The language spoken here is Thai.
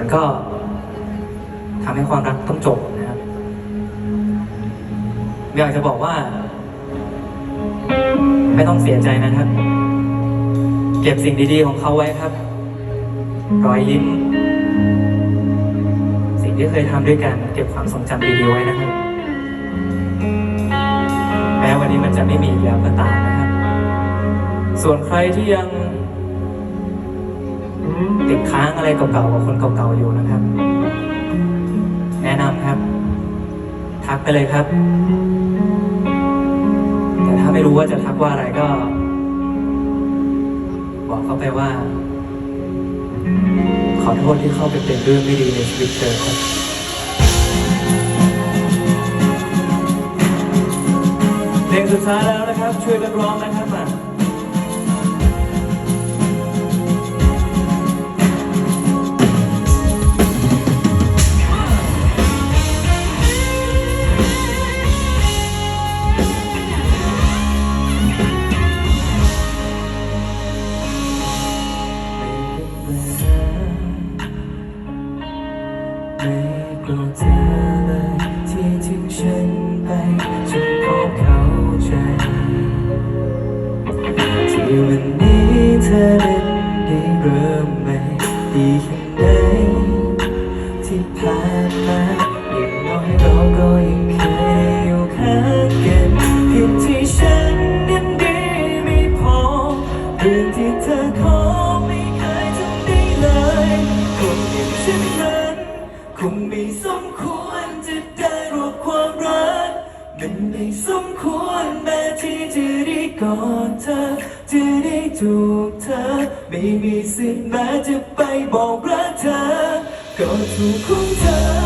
มันก็ทำให้ความรักต้องจบนะครับอยากจะบอกว่า ไม่ต้องเสียใจนะครับ เก็บสิ่งดีๆของเขาไว้ครับ รอยยิ้ม สิ่งที่เคยทำด้วยกัน เก็บความทรงจำดีๆไว้นะครับ แม้วันนี้มันจะไม่มีแล้วก็ตามนะครับ ส่วนใครที่ยัง ค้างอะไรเก่าๆกับคนเก่าๆอยู่นะครับ แนะนำครับ ทักไปเลยครับ แต่ถ้าไม่รู้ว่าจะทักว่าอะไรก็ บอกเขาไปว่า ขอโทษที่เข้าไปเป็นเรื่องไม่ดีในชีวิตเธอครับเพลงสุดท้ายแล้วนะครับ ช่วยกันร้องนะครับ วันนี้เธอนั้นได้เริ่มใหม่ดีแค่ไหนที่ผ่านมาอย่างน้อยเราก็ยังเคยอยู่ข้างกันเพียงที่ฉันนั้นดีไม่พอเรื่องที่เธอขอไม่เคยทำได้เลยคนอย่างฉันนั้นคงไม่สมควรจะได้รับความรักมันไม่สมควรแม้ กอดเธอจะได้ถูกเธอ ไม่มีสิทธิ์แม้จะไปบอกรักเธอ ก็ถูกของเธอ